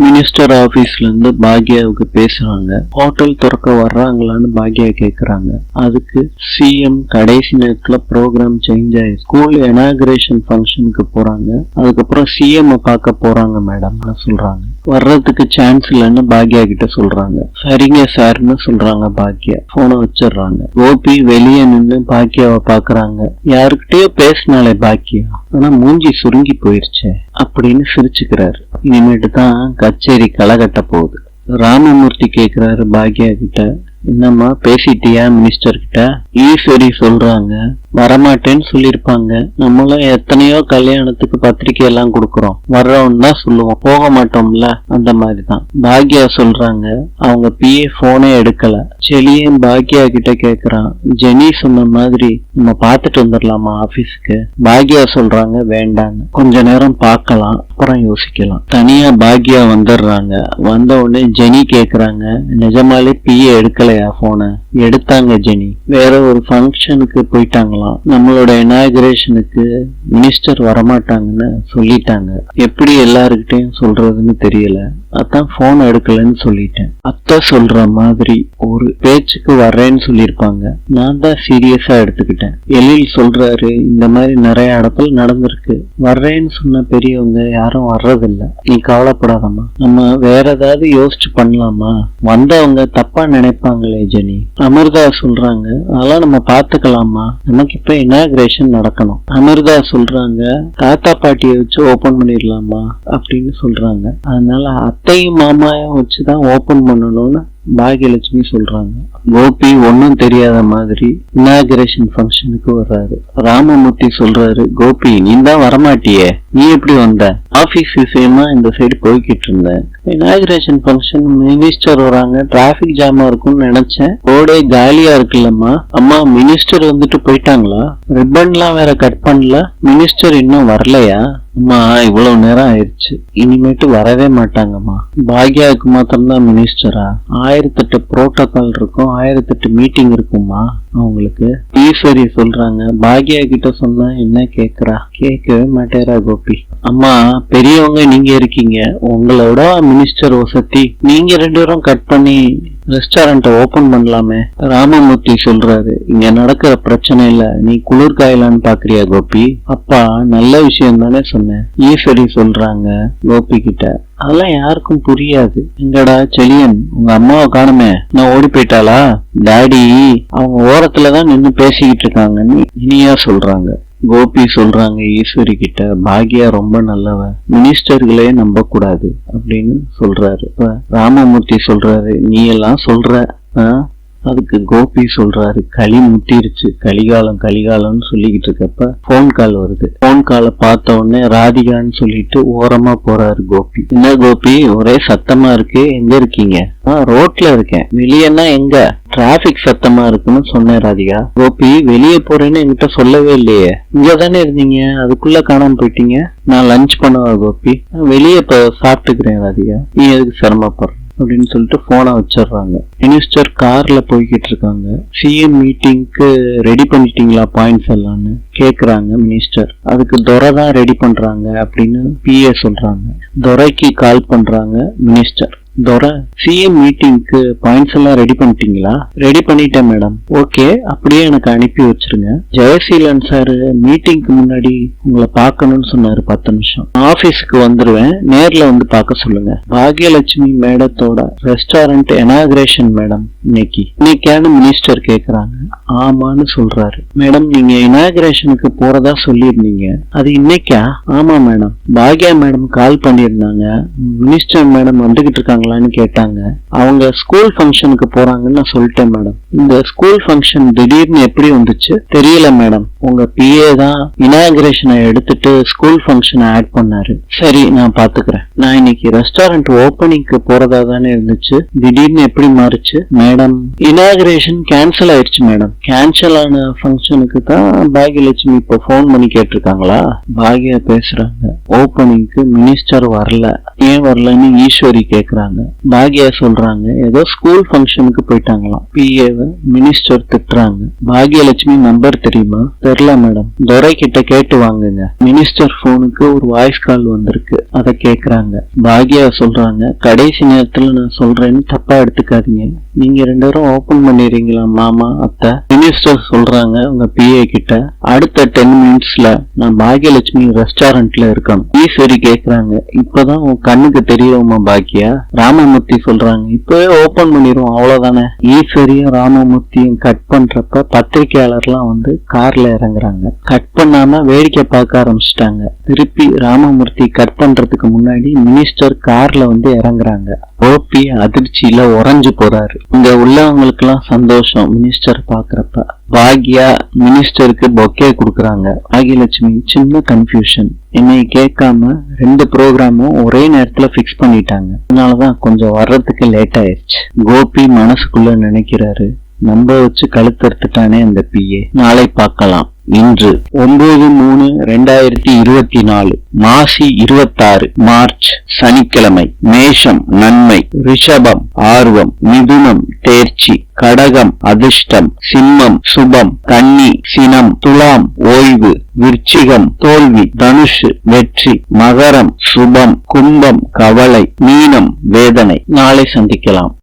Minister ஆபீஸ்ல இருந்து பாக்யாவுக்கு பேசுறாங்க. ஹோட்டல் திறக்க வர்றாங்களான்னு பாக்யா கேக்குறாங்க. அதுக்கு சிஎம் கடைசி நேரத்துல ப்ரோக்ராம் சேஞ்ச் ஆகி ஸ்கூல் எனாகிரேஷன் ஃபங்க்ஷனுக்கு போறாங்க. அதுக்கப்புறம் சிஎம் பார்க்க போறாங்க மேடம் சொல்றாங்க. வர்றதுக்கு சான்ஸ் இல்லைன்னு பாக்யா கிட்ட சொல்றாங்க. சரிங்க சார்னு சொல்றாங்க பாக்யா. போனை வச்சிடுறாங்க. கோபி வெளியே நின்று பாக்யாவை பாக்குறாங்க. யாருக்கிட்டயோ பேசினாலே பாக்கியா ஆனா மூஞ்சி சுருங்கி போயிருச்சே அப்படின்னு சிரிச்சுக்கிறாரு. இனிமேட்டு தான் கச்சேரி களை கட்ட போகுது ராமமூர்த்தி கேக்குறாரு பாக்யா கிட்ட என்னம்மா பேசிட்டியா மினிஸ்டர் கிட்ட? ஈஸ்வரி சொல்றாங்க வரமாட்டேன்னு சொல்லியிருப்பாங்க. நம்மளும் எத்தனையோ கல்யாணத்துக்கு பத்திரிக்கை எல்லாம் கொடுக்குறோம். வர்றோம்னு தான் சொல்லுவோம். போக மாட்டோம்ல? அந்த மாதிரி தான் பாக்யா சொல்றாங்க. அவங்க பிஏ போனே எடுக்கல. செலியன் பாக்யா கிட்ட கேக்குறான். ஜெனி சொன்ன மாதிரி நம்ம பார்த்துட்டு வந்துடலாமா ஆபீஸ்க்கு? பாக்யா சொல்றாங்க வேண்டான்னு. கொஞ்ச நேரம் பார்க்கலாம். அப்புறம் யோசிக்கலாம். தனியா பாக்யா வந்துடுறாங்க வந்த உடனே ஜெனி கேக்குறாங்க நிஜமாலே பிஏ எடுக்கலையா போன எடுத்தாங்க ஜெனி. வேற ஒரு ஃபங்க்ஷனுக்கு போயிட்டாங்களா? சொல்லலாம். நம்மளோட இனாகிரேஷனுக்கு மினிஸ்டர் வரமாட்டாங்கன்னு சொல்லிட்டாங்க. எப்படி எல்லாருக்கிட்டையும் சொல்றதுன்னு தெரியல. அதான் போன் எடுக்கலன்னு சொல்லிட்டேன். அத்தை சொல்ற மாதிரி ஒரு பேச்சுக்கு வர்றேன்னு சொல்லியிருப்பாங்க. நான் தான் சீரியஸா எடுத்துக்கிட்டேன். எழில் சொல்றாரு இந்த மாதிரி நிறைய இடத்துல நடந்திருக்கு. வர்றேன்னு சொன்ன பெரியவங்க யாரும் வர்றதில்ல. நீ கவலைப்படாதம்மா. நம்ம வேற ஏதாவது யோசிச்சு பண்ணலாமா? வந்தவங்க தப்பா நினைப்பாங்களே ஜெனி. அமிர்தா சொல்றாங்க அதெல்லாம் நம்ம பாத்துக்கலாமா நமக்கு இப்ப இனாகிரேஷன் நடக்கணும். அமிர்தா சொல்றாங்க தாத்தா பாட்டியை வச்சு ஓபன் பண்ணிடலாமா அப்படின்னு சொல்றாங்க. அதனால அத்தையும் மாமாயும் வச்சுதான் ஓபன் பண்ணணும்னு பாகியலட்சுமி சொல்றாங்க. கோபி ஒன்னும் தெரியாத மாதிரி இனாகிரேஷன் ஃபங்க்ஷனுக்கு வர்றாரு. ராமமூர்த்தி சொல்றாரு கோபி நீ தான் வரமாட்டியே. நீ எப்படி வந்த? ஆபீஸ் விஷயமா இந்த சைடு போய்கிட்டு இருந்தேன். இனாகிரேஷன் ஃபங்க்ஷன் மினிஸ்டர் வராங்க. டிராபிக் ஜாமா இருக்கும்னு நினைச்சேன். ரோடே காலியா இருக்குல்லம்மா. அம்மா மினிஸ்டர் வந்துட்டு போயிட்டாங்களா? ரிப்பன்லாம் வேற கட் பண்ணல. மினிஸ்டர் இன்னும் வரலையா? அம்மா இவ்வளவு நேரம் ஆயிடுச்சு. இனிமேட்டு வரவே மாட்டாங்கம்மா. பாக்யாவுக்கு மாத்திரம்தான் மினிஸ்டரா ஆயிரத்தெட்டு புரோட்டோகால் இருக்கும் ஆயிரத்தெட்டு மீட்டிங் இருக்குமா அவங்களுக்கு. ஈஸ்வரி சொல்றாங்க. பாக்யா கிட்ட சொன்னா என்ன கேக்குறா? கேட்கவே மாட்டேரா கோபி. அம்மா பெரியவங்க நீங்க இருக்கீங்க. உங்களோட மினிஸ்டர் வசதி நீங்க ரெண்டு பேரும் கட் பண்ணி ரெஸ்டாரண்ட்டை ஓபன் பண்ணலாமே. ராமமூர்த்தி சொல்றாரு இங்க நடக்கிற பிரச்சனை இல்ல நீ குளிர் காயலான்னு பாக்குறியா கோபி? அப்பா நல்ல விஷயம் தானே சொன்னேன். ஈஸ்வரி சொல்றாங்க கோபி கிட்ட அதெல்லாம் யாருக்கும் புரியாது. எங்கடா செலியன் உங்க அம்மாவை காணுமே. நான் ஓடி போயிட்டாளா? டாடி அவங்க ஓரத்துலதான் நின்னு பேசிக்கிட்டு இருக்காங்கன்னு இனியா சொல்றாங்க. கோபி சொல்றாங்க ஈஸ்வரி கிட்ட பாக்யா ரொம்ப நல்லவ மினிஸ்டர்களே நம்ப கூடாது அப்படின்னு சொல்றாரு இப்ப ராமமூர்த்தி சொல்றாரு நீ எல்லாம் சொல்ற ஆ? அதுக்கு கோபி சொல்றாரு களி முட்டிருச்சு கலிகாலம் கலிகாலம்னு சொல்லிக்கிட்டு இருக்கப்ப போன் கால் வருது. போன் காலை பார்த்த உடனே ராதிகான்னு சொல்லிட்டு ஓரமா போறாரு கோபி. என்ன கோபி ஒரே சத்தமா இருக்கு எங்க இருக்கீங்க? ஆ ரோட்ல இருக்கேன். வெளியேன்னா எங்க? டிராபிக் சத்தமா இருக்குன்னு சொன்னேன் ராதிகா. கோபி வெளியே போறேன்னு என்கிட்ட சொல்லவே இல்லையே. இங்க தானே இருந்தீங்க? அதுக்குள்ள காணாம போயிட்டீங்க? நான் லஞ்ச் பண்ணுவேன் கோபி. வெளியே இப்ப சாப்பிட்டுக்கிறேன் ராதிகா. நீ எதுக்கு சிரமப்படுற? அப்படின்னு சொல்லிட்டு போனை வச்சிடுறாங்க. மினிஸ்டர் கார்ல போய்கிட்டு இருக்காங்க. சிஎம் மீட்டிங்க்கு ரெடி பண்ணிட்டீங்களா பாயிண்ட்ஸ் எல்லாம்னு கேக்குறாங்க மினிஸ்டர் அதுக்கு துரை தான் ரெடி பண்றாங்க அப்படின்னு பிஏ சொல்றாங்க. துரைக்கு கால் பண்றாங்க மினிஸ்டர் துரை சிஎம் மீட்டிங்க்கு பாயிண்ட்ஸ் எல்லாம் ரெடி பண்ணிட்டீங்களா? ரெடி பண்ணிட்டேன் மேடம் ஓகே அப்படியே எனக்கு அனுப்பி வச்சிருங்க. ஜெயசீலன் சார் மீட்டிங்க்கு முன்னாடி உங்களை பார்க்கணும்னு சொன்னாரு பத்து நிமிஷம். ஆபீஸ்க்கு வந்துருவேன். நேர்ல வந்து பார்க்க சொல்லுங்க. பாக்யலட்சுமி மேடத்தோட ரெஸ்டாரண்ட் எனாகிரேஷன் மேடம் இன்னைக்கு. இன்னைக்கான மினிஸ்டர் கேக்குறாங்க. ஆமான்னு சொல்றாரு. மேடம் நீங்க இனாகிரேஷனுக்கு போறதா சொல்லியிருந்தீங்க. அது இன்னைக்கா? ஆமா மேடம் பாக்யா மேடம் கால் பண்ணியிருந்தாங்க. மினிஸ்டர் மேடம் வந்துகிட்டு போறாங்களான்னு கேட்டாங்க. அவங்க ஸ்கூல் ஃபங்க்ஷனுக்கு போறாங்கன்னு நான் சொல்லிட்டேன் மேடம் இந்த ஸ்கூல் ஃபங்க்ஷன் திடீர்னு எப்படி வந்துச்சு? தெரியல மேடம் உங்க பிஏ தான் இனாகிரேஷனை எடுத்துட்டு ஸ்கூல் ஃபங்க்ஷனை ஆட் பண்ணாரு. சரி நான் பாத்துக்கிறேன். நான் இன்னைக்கு ரெஸ்டாரண்ட் ஓப்பனிங்க்கு போறதா தானே இருந்துச்சு. திடீர்னு எப்படி மாறுச்சு? மேடம் இனாகிரேஷன் கேன்சல் ஆயிடுச்சு மேடம் கேன்சல் ஆன ஃபங்க்ஷனுக்கு தான் பாக்யலட்சுமி இப்ப ஃபோன் பண்ணி கேட்டிருக்காங்களா? பாக்யா பேசுறாங்க. ஓப்பனிங்க்கு மினிஸ்டர் வரல. ஏன் வரலன்னு ஈஸ்வரி கேக்குறாங்க. பாக்யா சொல்றாங்க. ஏதோ ஸ்கூல் ஃபங்க்ஷனுக்கு போயிட்டாங்களாம். பிஏவை மினிஸ்டர் திட்டுறாங்க. பாக்யலட்சுமி நம்பர் தெரியுமா? தெரியல மேடம் துரை கிட்ட கேட்டு வாங்குங்க. மினிஸ்டர் போனுக்கு ஒரு வாய்ஸ் கால் வந்திருக்கு. அதை கேக்குறாங்க. பாக்யா சொல்றாங்க கடைசி நேரத்துல நான் சொல்றேன்னு தப்பா எடுத்துக்காதீங்க. நீங்க ரெண்டு பேரும் ஓபன் பண்ணிடுறீங்களா மாமா அத்தை? மினிஸ்டர் சொல்றாங்க உங்க பிஏ கிட்ட. அடுத்த டென் மினிட்ஸ்ல நான் பாக்யலட்சுமி ரெஸ்டாரண்ட்ல இருக்கணும். ஈஸ்வரி கேக்குறாங்க. இப்பதான் உன் கண்ணுக்கு தெரியுமா பாக்கியா ராமமூர்த்தி சொல்றாங்க. இப்பவே ஓபன் பண்ணிடுவோம். அவ்வளவுதானே? ஈஸ்வரியும் ராமமூர்த்தியும் கட் பண்றப்ப பத்திரிகையாளர்லாம் வந்து கார்ல இறங்குறாங்க. கட் பண்ணாம வேடிக்கை பார்க்க ஆரம்பிச்சிட்டாங்க. திருப்பி ராமமூர்த்தி கட் பண்றதுக்கு முன்னாடி மினிஸ்டர் கார்ல வந்து இறங்குறாங்க. ஓபி அதிர்ச்சியில உறைஞ்சு போறாரு. இங்க உள்ளவங்களுக்கு எல்லாம் சந்தோஷம் மினிஸ்டர் பாக்குறப்ப பாக்யா மினிஸ்டருக்கு பொக்கே கொடுக்குறாங்க. பாகியலட்சுமி சின்ன கன்ஃபியூஷன் என்னை கேட்காம ரெண்டு ப்ரோக்ராமும் ஒரே நேரத்துல ஃபிக்ஸ் பண்ணிட்டாங்க. அதனாலதான் கொஞ்சம் வர்றதுக்கு லேட் ஆயிடுச்சு கோபி மனசுக்குள்ள நினைக்கிறாரு. நம்ப வச்சு கழுத்தறுத்துட்டானே அந்த பிஏ நாளை பார்க்கலாம். இன்று ஒன்பது மூணு ரெண்டாயிரத்தி இருபத்தி நாலு மாசி இருபத்தாறு மார்ச் சனிக்கிழமை. மேஷம் நன்மை ரிஷபம் ஆர்வம் மிதுனம் தேர்ச்சி கடகம் அதிர்ஷ்டம் சிம்மம் சுபம் கன்னி சினம் துலாம் ஓய்வு விருச்சிகம் தோல்வி தனுஷு வெற்றி மகரம் சுபம் கும்பம் கவலை மீனம் வேதனை. நாளை சந்திக்கலாம்.